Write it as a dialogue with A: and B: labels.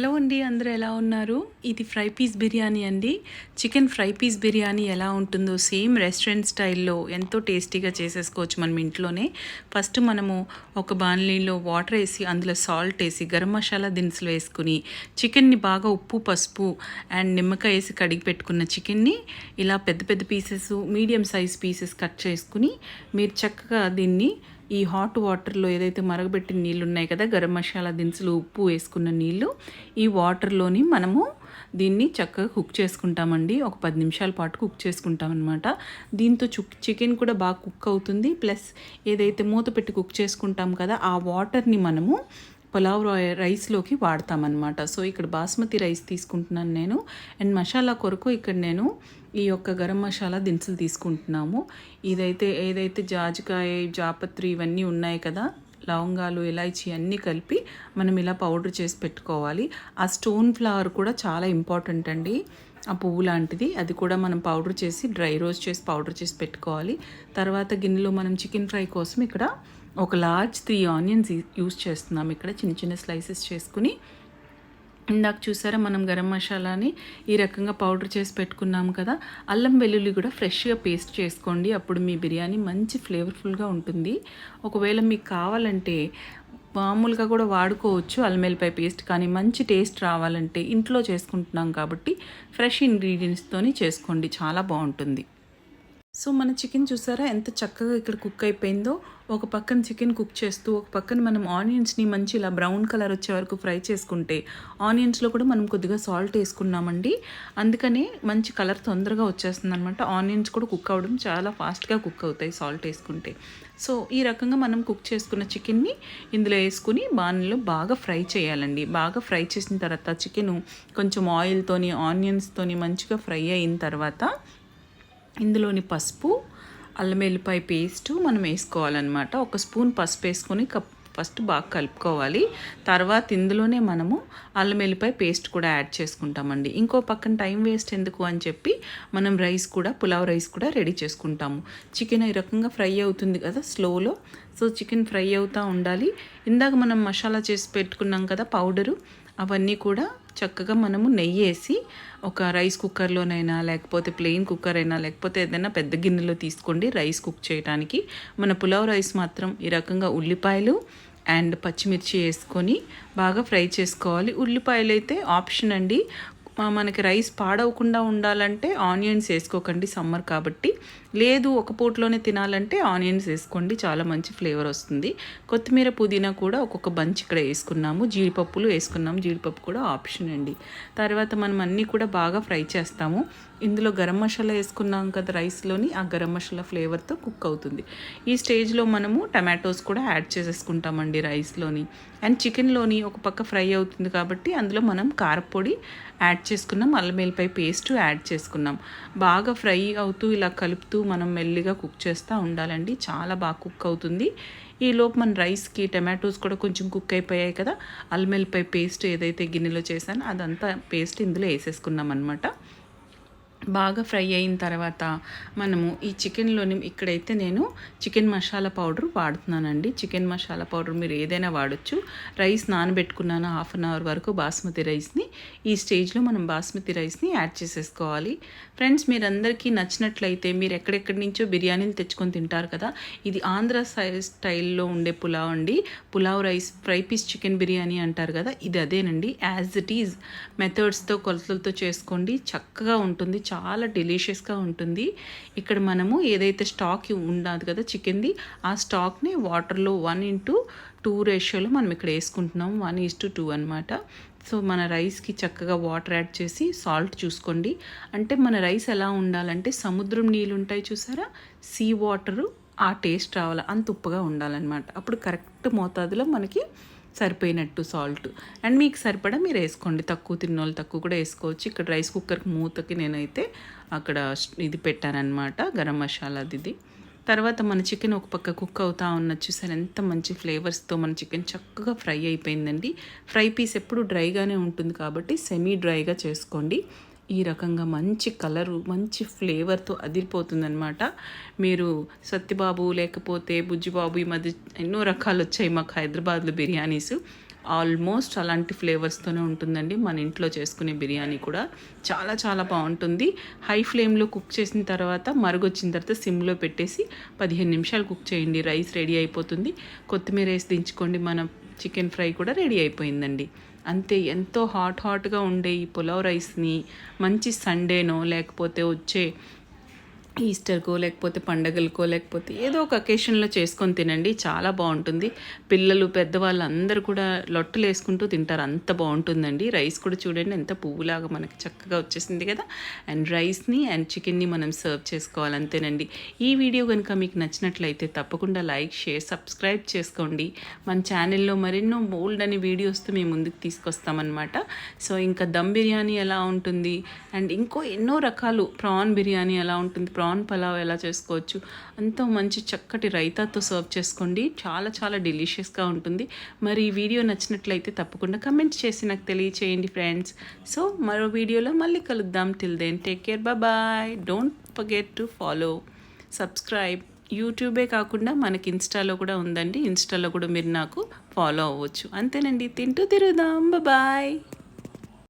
A: Hello అండి అందరూ ఎలా ఉన్నారు? ఇది ఫ్రై పీస్ బిర్యానీ అండి. చికెన్ ఫ్రై పీస్ బిర్యానీ ఎలా ఉంటుందో సేమ్ రెస్టారెంట్ స్టైల్లో ఎంతో టేస్టీగా చేసేసుకోవచ్చు మనం ఇంట్లోనే. ఫస్ట్ మనము ఒక బాణలీలో వాటర్ వేసి అందులో సాల్ట్ వేసి గరం మసాలా దినుసులు వేసుకుని చికెన్ని బాగా ఉప్పు పసుపు అండ్ నిమ్మకాయ వేసి కడిగి పెట్టుకున్న చికెన్ని ఇలా పెద్ద పెద్ద pieces medium size pieces cut చేసుకుని మీరు చక్కగా దీన్ని ఈ హాట్ వాటర్లో ఏదైతే మరగబెట్టిన నీళ్ళు ఉన్నాయి కదా గరం మసాలా దినుసులు ఉప్పు వేసుకున్న నీళ్ళు ఈ వాటర్లోని మనము దీన్ని చక్కగా కుక్ చేసుకుంటామండి. ఒక పది నిమిషాల పాటు కుక్ చేసుకుంటాం అనమాట దీంతో చుక్ చికెన్ కూడా బాగా కుక్ అవుతుంది. ప్లస్ ఏదైతే మూత పెట్టి కుక్ చేసుకుంటాం కదా ఆ వాటర్ని మనము పులావ్ రై- రైస్లోకి వాడతామన్నమాట. సో ఇక్కడ బాస్మతి రైస్ తీసుకుంటున్నాను నేను. అండ్ మసాలా కొరకు ఇక్కడ నేను ఈ యొక్క గరం మసాలా దినుసులు తీసుకుంటున్నాము. ఇదైతే ఏదైతే జాజికాయ జాపత్రి ఇవన్నీ ఉన్నాయి కదా లవంగాలు ఇలాచి అన్నీ కలిపి మనం ఇలా పౌడర్ చేసి పెట్టుకోవాలి. ఆ స్టోన్ ఫ్లవర్ కూడా చాలా ఇంపార్టెంట్ అండి. ఆ పువ్వు లాంటిది. అది కూడా మనం పౌడర్ చేసి డ్రై రోస్ట్ చేసి పౌడర్ చేసి పెట్టుకోవాలి. తర్వాత గిన్నెలో మనం చికెన్ ఫ్రై కోసం ఇక్కడ ఒక లార్జ్ త్రీ ఆనియన్స్ యూస్ చేస్తున్నాం. ఇక్కడ చిన్న చిన్న స్లైసెస్ చేసుకుని. ఇందాక చూసారా మనం గరం మసాలాని ఈ రకంగా పౌడర్ చేసి పెట్టుకున్నాం కదా. అల్లం వెల్లుల్లి కూడా ఫ్రెష్గా పేస్ట్ చేసుకోండి. అప్పుడు మీ బిర్యానీ మంచి ఫ్లేవర్ఫుల్గా ఉంటుంది. ఒకవేళ మీకు కావాలంటే మామూలుగా కూడా వాడుకోవచ్చు అల్లం పేస్ట్ కానీ మంచి టేస్ట్ రావాలంటే ఇంట్లో చేసుకుంటున్నాం కాబట్టి ఫ్రెష్ ఇంగ్రీడియంట్స్తోని చేసుకోండి. చాలా బాగుంటుంది. సో మన చికెన్ చూసారా ఎంత చక్కగా ఇక్కడ కుక్ అయిపోయిందో? ఒక పక్కన చికెన్ కుక్ చేస్తూ ఒక పక్కన మనం ఆనియన్స్ని మంచి ఇలా బ్రౌన్ కలర్ వచ్చే వరకు ఫ్రై చేసుకుంటే ఆనియన్స్లో కూడా మనం కొద్దిగా సాల్ట్ వేసుకున్నామండి. అందుకనే మంచి కలర్ తొందరగా వచ్చేస్తుంది అనమాట ఆనియన్స్ కూడా కుక్ అవ్వడం చాలా ఫాస్ట్గా కుక్ అవుతాయి సాల్ట్ వేసుకుంటే. సో ఈ రకంగా మనం కుక్ చేసుకున్న చికెన్ని ఇందులో వేసుకుని బాణలో బాగా ఫ్రై చేయాలండి. బాగా ఫ్రై చేసిన తర్వాత చికెన్ కొంచెం ఆయిల్తోని ఆనియన్స్తోని మంచిగా ఫ్రై అయిన తర్వాత ఇందులోని పసుపు అల్లం వెల్లిపాయ పేస్టు మనం వేసుకోవాలన్నమాట. ఒక స్పూన్ పసుపు వేసుకొని కప్ ఫస్ట్ బాగా కలుపుకోవాలి. తర్వాత ఇందులోనే మనము అల్లం వెల్లిపాయ పేస్ట్ కూడా యాడ్ చేసుకుంటామండి. ఇంకో పక్కన టైం వేస్ట్ ఎందుకు అని చెప్పి మనం రైస్ కూడా పులావ్ రైస్ కూడా రెడీ చేసుకుంటాము. చికెన్ ఈ రకంగా ఫ్రై అవుతుంది కదా స్లోలో. సో చికెన్ ఫ్రై అవుతూ ఉండాలి. ఇందాక మనం మసాలా చేసి పెట్టుకున్నాం కదా పౌడరు అవన్నీ కూడా చక్కగా మనము నెయ్యి వేసి ఒక రైస్ కుక్కర్లోనైనా లేకపోతే ప్లెయిన్ కుక్కర్ అయినా లేకపోతే ఏదైనా పెద్ద గిన్నెలో తీసుకోండి రైస్ కుక్ చేయడానికి మన పులావ్ రైస్ మాత్రం ఈ రకంగా ఉల్లిపాయలు అండ్ పచ్చిమిర్చి వేసుకొని బాగా ఫ్రై చేసుకోవాలి. ఉల్లిపాయలు అయితే ఆప్షన్ అండి. మనకి రైస్ పాడవకుండా ఉండాలంటే ఆనియన్స్ వేసుకోకండి సమ్మర్ కాబట్టి. లేదు ఒక పూటలోనే తినాలంటే ఆనియన్స్ వేసుకోండి చాలా మంచి ఫ్లేవర్ వస్తుంది. కొత్తిమీర పుదీనా కూడా ఒక్కొక్క బంచ్ ఇక్కడ వేసుకున్నాము జీడిపప్పులు వేసుకున్నాము జీడిపప్పు కూడా ఆప్షన్ అండి. తర్వాత మనం అన్నీ కూడా బాగా ఫ్రై చేస్తాము. ఇందులో గరం మసాలా వేసుకున్నాం కదా రైస్లోని ఆ గరం మసాలా ఫ్లేవర్తో కుక్ అవుతుంది. ఈ స్టేజ్లో మనము టమాటోస్ కూడా యాడ్ చేసేసుకుంటామండి రైస్లోని. అండ్ చికెన్లోని ఒక పక్క ఫ్రై అవుతుంది కాబట్టి అందులో మనం కారపొడి యాడ్ చేసుకున్నాం అల్లం పేస్ట్ యాడ్ చేసుకున్నాం. బాగా ఫ్రై అవుతూ ఇలా కలుపుతూ మనం మెల్లిగా కుక్ చేస్తూ ఉండాలండి. చాలా బాగా కుక్ అవుతుంది. ఈ మన రైస్కి టమాటోస్ కూడా కొంచెం కుక్ అయిపోయాయి కదా. అల్లం పేస్ట్ ఏదైతే గిన్నెలో చేశానో అదంతా పేస్ట్ ఇందులో వేసేసుకున్నాం అనమాట బాగా ఫ్రై అయిన తర్వాత మనము ఈ చికెన్లోని ఇక్కడైతే నేను చికెన్ మసాలా పౌడర్ వాడుతున్నానండి. చికెన్ మసాలా పౌడర్ మీరు ఏదైనా వాడచ్చు. రైస్ నానబెట్టుకున్నాను హాఫ్ అన్ అవర్ వరకు బాస్మతి రైస్ని. ఈ స్టేజ్లో మనం బాస్మతి రైస్ని యాడ్ చేసేసుకోవాలి. ఫ్రెండ్స్ మీరందరికీ నచ్చినట్లయితే మీరు ఎక్కడెక్కడి నుంచో బిర్యానీలు తెచ్చుకొని తింటారు కదా ఇది ఆంధ్ర స్టైల్లో ఉండే పులావ్ అండి. Pulao rice fry piece chicken biryani అంటారు కదా ఇది అదేనండి. As it is. మెథడ్స్తో కొలతలతో చేసుకోండి. చక్కగా ఉంటుంది. చాలా డెలీషియస్గా ఉంటుంది. ఇక్కడ మనము ఏదైతే స్టాక్ ఉండదు కదా చికెన్ది ఆ స్టాక్ని వాటర్లో వన్ ఇంటూ టూ రేషియోలో మనం ఇక్కడ వేసుకుంటున్నాం. వన్ ఈజ్ టు టూ అనమాట సో మన రైస్కి చక్కగా వాటర్ యాడ్ చేసి సాల్ట్ చూసుకోండి. అంటే మన రైస్ ఎలా ఉండాలంటే సముద్రం నీళ్ళు ఉంటాయి చూసారా? సీ వాటరు ఆ టేస్ట్ రావాలి అంత ఉప్పుగా ఉండాలన్నమాట. అప్పుడు కరెక్ట్ మోతాదులో మనకి సరిపోయినట్టు సాల్ట్. అండ్ మీకు సరిపడా మీరు వేసుకోండి. తక్కువ తిన్నోళ్ళు తక్కువ కూడా వేసుకోవచ్చు. ఇక్కడ రైస్ కుక్కర్కి మూతకి నేనైతే అక్కడ ఇది పెట్టానన్నమాట గరం మసాలాది ఇది. తర్వాత మన చికెన్ ఒక పక్క కుక్ అవుతా ఉన్న చూసారు? ఎంత మంచి ఫ్లేవర్స్తో మన చికెన్ చక్కగా ఫ్రై అయిపోయిందండి. ఫ్రై పీస్ ఎప్పుడు డ్రైగానే ఉంటుంది కాబట్టి సెమీ డ్రైగా చేసుకోండి. ఈ రకంగా మంచి కలరు మంచి ఫ్లేవర్తో అదిరిపోతుందనమాట మీరు సత్యబాబు లేకపోతే బుజ్జిబాబు ఈ మధ్య ఎన్నో రకాలు వచ్చాయి మాకు హైదరాబాద్లో బిర్యానీస్. ఆల్మోస్ట్ అలాంటి ఫ్లేవర్స్తోనే ఉంటుందండి మన ఇంట్లో చేసుకునే బిర్యానీ కూడా. చాలా చాలా బాగుంటుంది. హై ఫ్లేమ్లో కుక్ చేసిన తర్వాత మరుగొచ్చిన తర్వాత సిమ్లో పెట్టేసి పదిహేను నిమిషాలు కుక్ చేయండి. రైస్ రెడీ అయిపోతుంది. కొత్తిమీర వేసి దించుకోండి. మన చికెన్ ఫ్రై కూడా రెడీ అయిపోయిందండి. అంతే ఎంతో హాట్ హాట్గా ఉండే ఈ పులావ్ రైస్ని మంచి సండేనో లేకపోతే వచ్చే ఈస్టర్కో లేకపోతే పండగలకో లేకపోతే ఏదో ఒక అకేషన్లో చేసుకొని తినండి. చాలా బాగుంటుంది. పిల్లలు పెద్దవాళ్ళు అందరూ కూడా లొట్టలు వేసుకుంటూ తింటారు. అంత బాగుంటుందండి. రైస్ కూడా చూడండి ఎంత పువ్వులాగా మనకి చక్కగా వచ్చేసింది కదా. అండ్ రైస్ని అండ్ చికెన్ని మనం సర్వ్ చేసుకోవాలి అంతేనండి ఈ వీడియో కనుక మీకు నచ్చినట్లయితే తప్పకుండా లైక్ షేర్ సబ్స్క్రైబ్ చేసుకోండి. మన ఛానల్లో మరెన్నో బోల్డ్ అని వీడియోస్తో మేము ముందుకు తీసుకొస్తామన్నమాట. సో ఇంకా దమ్ బిర్యానీ ఎలా ఉంటుంది? అండ్ ఇంకో ఎన్నో రకాలు ప్రాన్ బిర్యానీ ఎలా ఉంటుంది? ప్రాన్ పలావ్ ఎలా చేసుకోవచ్చు? అంత మంచి చక్కటి రైతాతో సర్వ్ చేసుకోండి. చాలా చాలా డెలిషియస్గా ఉంటుంది. మరి ఈ వీడియో నచ్చినట్లయితే తప్పకుండా కమెంట్ చేసి నాకు తెలియచేయండి ఫ్రెండ్స్. సో మరో వీడియోలో మళ్ళీ కలుద్దాం. Till then take care bye don't forget to follow subscribe యూట్యూబే కాకుండా మనకి ఇన్స్టాలో కూడా ఉందండి. ఇన్స్టాలో కూడా మీరు నాకు ఫాలో అవ్వచ్చు. అంతేనండి. తింటూ తిరుగుదాం. బాయ్